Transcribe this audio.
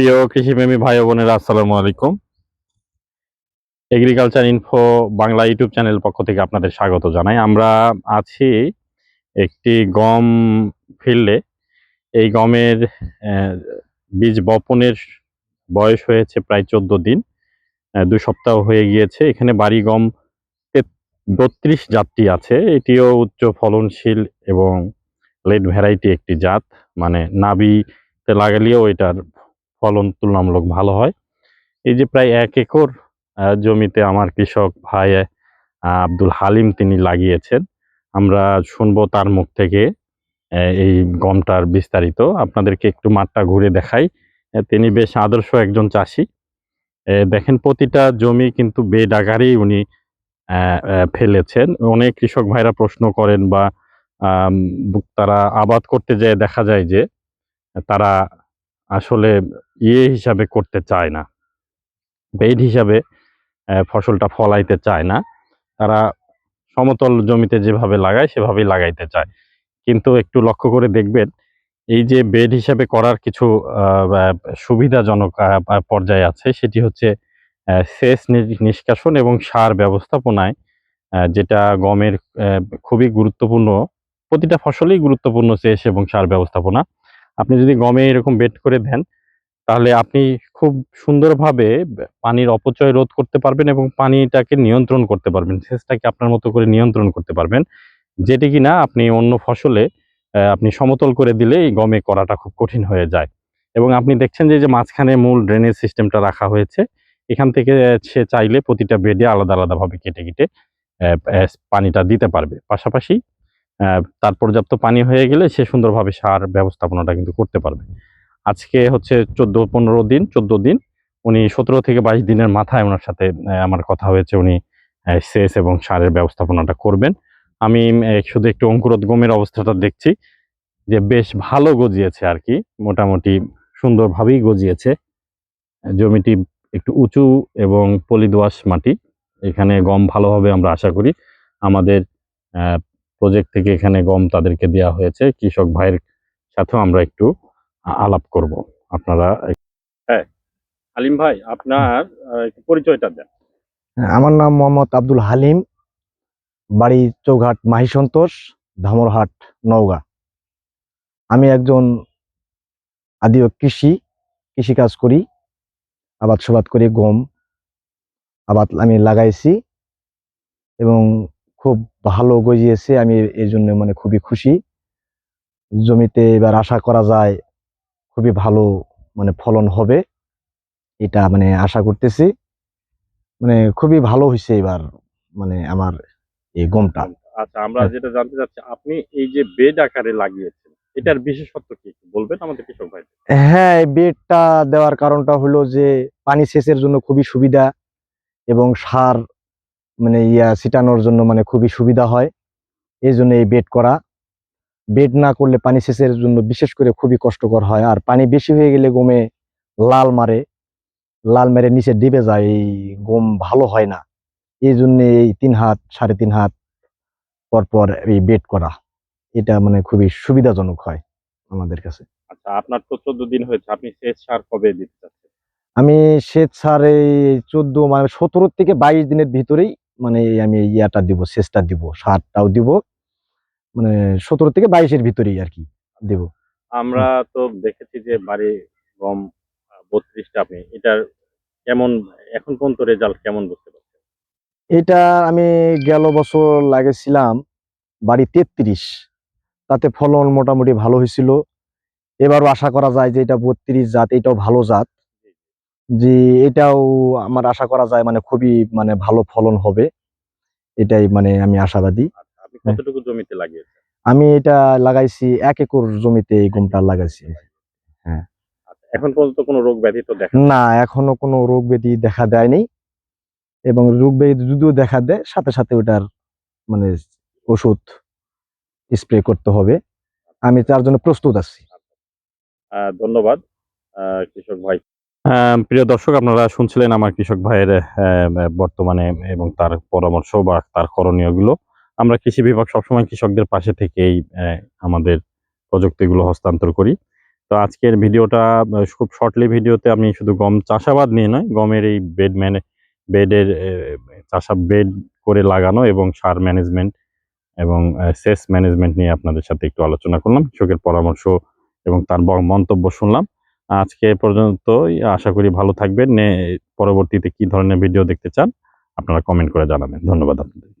প্রিয় কৃষিপ্রেমী ভাই বোনেরা, আসসালামু আলাইকুম। Agriculture info Bangla YouTube channel পক্ষ থেকে আপনাদের স্বাগত জানাই। আমরা আছি একটি গম ফিল্ডে এই গমের বীজ বপনের বয়স হয়েছে প্রায় চোদ্দ দিন দুই সপ্তাহ হয়ে গিয়েছে। এখানে বাড়ি গম বত্রিশ জাতটি আছে। এটিও উচ্চ ফলনশীল এবং লেট ভ্যারাইটি একটি জাত। মানে নাবিতে লাগালেও এটার ফলন তুলনামূলক ভালো হয়। এই যে প্রায় এক একর জমিতে আমার কৃষক ভাই আব্দুল হালিম তিনি লাগিয়েছেন। আমরা শুনব তার মুখ থেকে এই গমটার বিস্তারিত। আপনাদেরকে একটু মাঠটা ঘুরে দেখাই। তিনি বেশ আদর্শ একজন চাষি। দেখেন প্রতিটা জমি কিন্তু বেড আকারেই উনি ফেলেছেন। অনেক কৃষক ভাইরা প্রশ্ন করেন বা তারা আবাদ করতে যেয়ে দেখা যায় যে, তারা আসলে ইয়ে হিসাবে করতে চায় না। বেড হিসাবে ফসলটা ফলাইতে চায় না। তারা সমতল জমিতে যেভাবে লাগায়, সেভাবেই লাগাইতে চায়। কিন্তু একটু লক্ষ্য করে দেখবেন, এই যে বেড হিসাবে করার কিছু সুবিধাজনক পর্যায়ে আছে, সেটি হচ্ছে সেচ নিষ্কাশন এবং সার ব্যবস্থাপনায় যেটা গমের খুবই গুরুত্বপূর্ণ, প্রতিটা ফসলেই গুরুত্বপূর্ণ সেচ এবং সার ব্যবস্থাপনা। আপনি যদি গমে এরকম বেড করে দেন, তাহলে আপনি খুব সুন্দরভাবে পানির অপচয় রোধ করতে পারবেন এবং পানিটাকে নিয়ন্ত্রণ করতে পারবেন, সেচটাকে আপনার মতো করে নিয়ন্ত্রণ করতে পারবেন, যেটি কিনা আপনি অন্য ফসলে আপনি সমতল করে দিলে এই গমে করাটা খুব কঠিন হয়ে যায়। এবং আপনি দেখছেন যে যে মাঝখানে মূল ড্রেনেজ সিস্টেমটা রাখা হয়েছে, এখান থেকে সে চাইলে প্রতিটা বেডে আলাদা আলাদাভাবে কেটে কেটে পানিটা দিতে পারবে। পাশাপাশি তার পর্যাপ্ত পানি হয়ে গেলে সে সুন্দরভাবে সার ব্যবস্থাপনাটা কিন্তু করতে পারবে। আজকে হচ্ছে চোদ্দ, পনেরো দিন, চোদ্দ দিন। উনি সতেরো থেকে বাইশ দিনের মাথায় ওনার সাথে আমার কথা হয়েছে। উনি সেচ এবং সারের ব্যবস্থাপনাটা করবেন। আমি শুধু একটু অঙ্কুরোদ্গমের অবস্থাটা দেখছি যে বেশ ভালো গজিয়েছে আর কি। মোটামুটি সুন্দরভাবেই গজিয়েছে। জমিটি একটু উঁচু এবং পলিদোয়াশ মাটি। এখানে গম ভালোভাবে আমরা আশা করি আমাদের প্রজেক্ট থেকে এখানে গম তাদেরকে দেওয়া হয়েছে। কৃষক ভাইয়ের সাথেও আমরা একটু আলাপ করব। আপনারা হ্যাঁ আলিম ভাই আপনার পরিচয়টা দেন। হ্যাঁ, আমার নাম মোহাম্মদ আব্দুল হালিম বাড়ি চৌঘাট মাহি সন্তোষ ধামরহাট নওগাঁ। আমি একজন আদিও কৃষি কৃষি কাজ করি আবাদ সবাদ করি গম আবাদ আমি লাগাইছি এবং খুব ভালো গজিয়েছে আমি এই জন্য মানে খুবই খুশি। জমিতে এবার আশা করা যায় খুবই ভালো মানে ফলন হবে এটা মানে আশা করতেছি। মানে খুবই ভালো হয়েছে এবার মানে আমার এই গমটা। আচ্ছা আমরা হ্যাঁ। যেটা জানতে চাচ্ছি আপনি এই যে বেড আকারে লাগিয়েছেন এটার বিশেষত্ব কি বলবেন আমাদের কৃষক ভাই? হ্যাঁ এই বেডটা দেওয়ার কারণটা হলো যে পানি সেচের জন্য খুবই সুবিধা এবং সার মানে ইয়া ছিটানোর জন্য মানে খুবই সুবিধা হয়। এই জন্য এই বেড করা। বেড না করলে পানি সেচের জন্য বিশেষ করে খুবই কষ্টকর হয়। আর পানি বেশি হয়ে গেলে গমে লাল মারে। লাল মেরে নিচে ডিবে যায় এই গম ভালো হয় না। এই জন্যে এই তিন হাত সাড়ে তিন হাত পর পর এই বেড করা। এটা মানে খুবই সুবিধাজনক হয় আমাদের কাছে। আচ্ছা আপনার তো চোদ্দ দিন হয়েছে। আপনি সেচ সার কবে দিতে চাচ্ছেন? আমি সেচ সার এই চোদ্দ মানে সতেরো থেকে বাইশ দিনের ভিতরেই মানে আমি ইয়াটা দিব সেচটা দিব সারটাও দিব মানে সতেরো থেকে বাইশের ভিতরেই আর কি দেব। আমরা তো দেখেছি যে বাড়ি গম বত্রিশটা আপনি এটার কেমন এখন পর্যন্ত রেজাল্ট কেমন বুঝতে পারছেন? এটা আমি গেল বছর লাগেছিলাম বাড়ি তেত্রিশ তাতে ফলন মোটামুটি ভালো হয়েছিল এবারও আশা করা যায় যে এটা বত্রিশ জাত এটাও ভালো জাত। যে এটাও আমার আশা করা যায় মানে খুবই মানে ভালো ফলন হবে। এটাই মানে আমি আশাবাদী। আচ্ছা আপনি কতটুকু জমিতে লাগিয়েছেন? আমি এটা লাগাইছি এক একর জমিতে এই গমটা লাগাইছি। আচ্ছা এখন পর্যন্ত কোনো রোগ ব্যাধি তো দেখা না এখনও কোনো রোগ ব্যাধি দেখা দেয়নি। এবং রোগ ব্যাধি যদিও দেখা দেয় সাথে সাথে ওটার মানে ওষুধ স্প্রে করতে হবে। আমি তার জন্য প্রস্তুত আছি। ধন্যবাদ। কৃষক ভাই। প্রিয় দর্শক, আপনারা শুনছিলেন আমার কৃষক ভাইয়ের বর্তমানে এবং তার পরামর্শ বা তার করণীয়গুলো। আমরা কৃষি বিভাগ সবসময় কৃষকদের পাশে থেকেই আমাদের প্রযুক্তিগুলো হস্তান্তর করি। তো আজকের ভিডিওটা খুব শর্টলি ভিডিওতে আমি শুধু গম চাষাবাদ নিয়ে নয়, গমের এই বেড ম্যানে বেডের চাষা বেড করে লাগানো এবং সার ম্যানেজমেন্ট এবং সেচ ম্যানেজমেন্ট নিয়ে আপনাদের সাথে একটু আলোচনা করলাম। কৃষকের পরামর্শ এবং তার মন্তব্য শুনলাম। আজকে পর্যন্ত আশা করি ভালো থাকবেন। পরবর্তীতে কি ধরনের ভিডিও দেখতে চান, আপনারা কমেন্ট করে জানাবেন। ধন্যবাদ আপনাদের।